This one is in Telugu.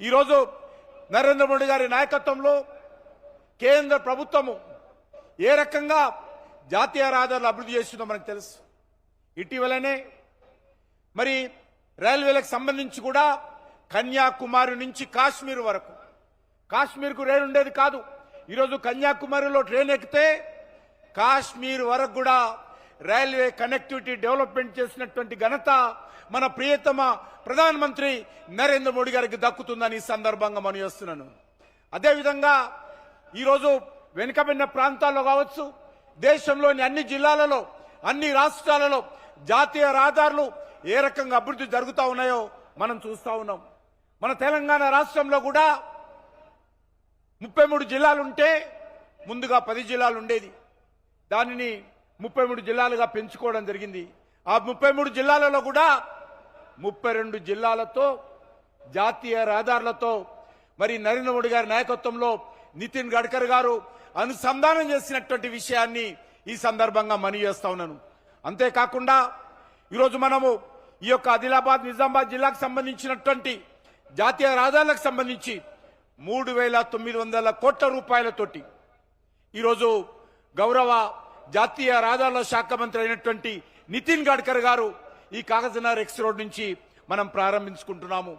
ఈరోజు నరేంద్ర మోడీ గారి నాయకత్వంలో కేంద్ర ప్రభుత్వము ఏ రకంగా జాతీయ రహదారులు అభివృద్ధి చేస్తుందో మనకు తెలుసు. ఇటీవలనే మరి రైల్వేలకు సంబంధించి కూడా కన్యాకుమారి నుంచి కాశ్మీర్ వరకు. కాశ్మీర్కు రైలు ఉండేది కాదు. ఈరోజు కన్యాకుమారిలో ట్రైన్ ఎక్కితే కాశ్మీర్ వరకు కూడా రైల్వే కనెక్టివిటీ డెవలప్మెంట్ చేసినటువంటి ఘనత మన ప్రియతమ ప్రధానమంత్రి నరేంద్ర మోడీ గారికి దక్కుతుందని ఈ సందర్భంగా మనం చేస్తున్నాను. అదేవిధంగా ఈరోజు వెనుకబడిన ప్రాంతాల్లో కావచ్చు దేశంలోని అన్ని జిల్లాలలో అన్ని రాష్ట్రాలలో జాతీయ రహదారులు ఏ రకంగా అభివృద్ధి జరుగుతూ ఉన్నాయో మనం చూస్తా ఉన్నాం. మన తెలంగాణ రాష్ట్రంలో కూడా ముప్పై మూడు జిల్లాలు ఉంటే ముందుగా పది జిల్లాలు ఉండేది దానిని ముప్పై మూడు జిల్లాలుగా పెంచుకోవడం జరిగింది. ఆ ముప్పై మూడు జిల్లాలలో కూడా ముప్పై రెండు జిల్లాలతో జాతీయ రహదారులతో మరి నరేంద్ర మోడీ గారి నాయకత్వంలో నితిన్ గడ్కర్ గారు అనుసంధానం చేసినటువంటి విషయాన్ని ఈ సందర్భంగా మనీ చేస్తా ఉన్నాను. అంతేకాకుండా ఈరోజు మనము ఈ యొక్క ఆదిలాబాద్ నిజామాబాద్ జిల్లాకు సంబంధించినటువంటి జాతీయ రహదారులకు సంబంధించి మూడు వేల తొమ్మిది వందల కోట్ల రూపాయలతోటి ఈరోజు గౌరవ జాతీయ రహదారుల శాఖ మంత్రి అయినటువంటి నితిన్ గడ్కర్ గారు ఈ కాగజనగర్ ఎక్స్ రోడ్ నుంచి మనం ప్రారంభించుకుంటున్నాము.